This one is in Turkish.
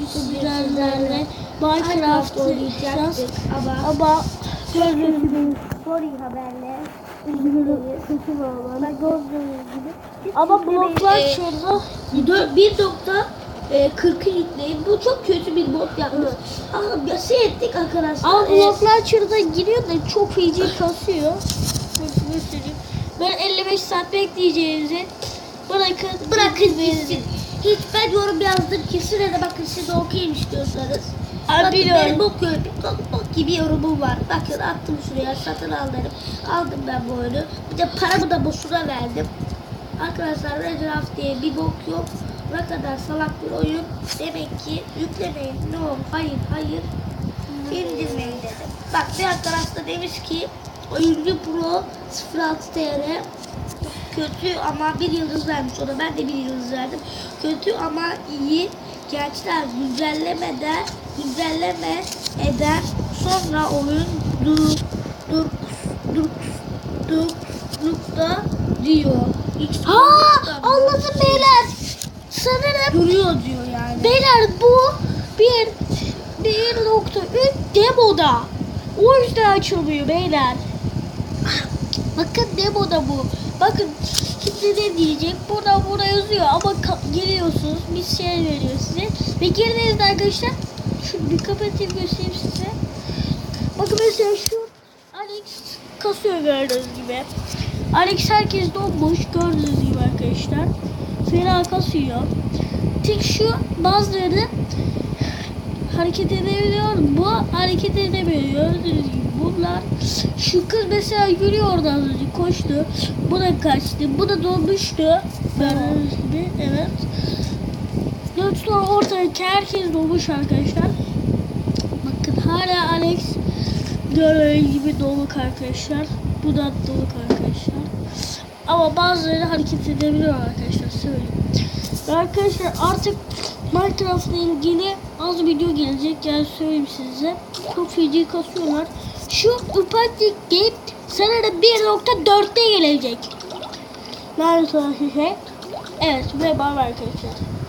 bugün sizlerle Minecraft oynayacağız. Ama gördüğünüz gibi sorry haberle. kötü bağlar. Gördüğünüz gibi. Ama bloklar şurada. Dö- bir nokta e, 40'ı yükleyin. Bu çok kötü bir mod yapmış. Ama şey ettik arkadaşlar. Ama bloklar şurada giriyor da çok feci kasıyor. Ben 55 saat bekleyeceğinizi bırakın. bırakın gitsin. Hiç ben yorum yazdım ki size de bakın siz de okuyayım istiyorsanız. Abi Bakın biliyorum. benim bok, bok, bok gibi yorumum var. Bakın attım şuraya satın al dedim. Aldım ben bu oyunu. Bir de paramı da boşuna verdim. Arkadaşlar Minecraft diye bir bok yok. Ne kadar salak bir oyun. Demek ki yüklemeyin. No, hayır, hayır. İndirmeyin dedim. Bak bir arkadaş da demiş ki Oyuncu Pro 06 TL kötü ama bir yıldız vermiş ona. Ben de bir yıldız verdim. Kötü ama iyi. Gençler güncellemeden güncelleme eder. Sonra oyun dur dur dur dur durukta diyor. Ha anladım beyler. Sanırım duruyor diyor yani. beyler bu bir 1.3 demoda. O yüzden açılmıyor beyler. Bakın demoda bu. Bakın şimdi ne diyecek? Burada burada yazıyor ama giriyorsunuz. Bir şey veriyor size. Ve girdiğinizde arkadaşlar şu bir kapatayım göstereyim size. Bakın mesela şu Alex kasıyor gördüğünüz gibi. Alex herkes donmuş gördüğünüz gibi arkadaşlar. Fena kasıyor. Tek şu bazıları hareket edebiliyor. Bu hareket edemiyor. Gördüğünüz gibi bunlar. Şu kız mesela yürüyor oradan önce koştu. Bu da kaçtı. Bu da donmuştu. Gördüğünüz gibi evet. Dört sonra ortadaki herkes dolmuş arkadaşlar. Bakın hala Alex gördüğünüz gibi doluk arkadaşlar. Bu da doluk arkadaşlar. Ama bazıları hareket edebiliyor arkadaşlar söyleyeyim. Arkadaşlar artık Minecraft'la ilgili az video gelecek yani söyleyeyim size. Çok feci kasıyorlar. Şu ufaklık game sanırım 1.4'te gelecek. Maalesef. Evet ve bay arkadaşlar.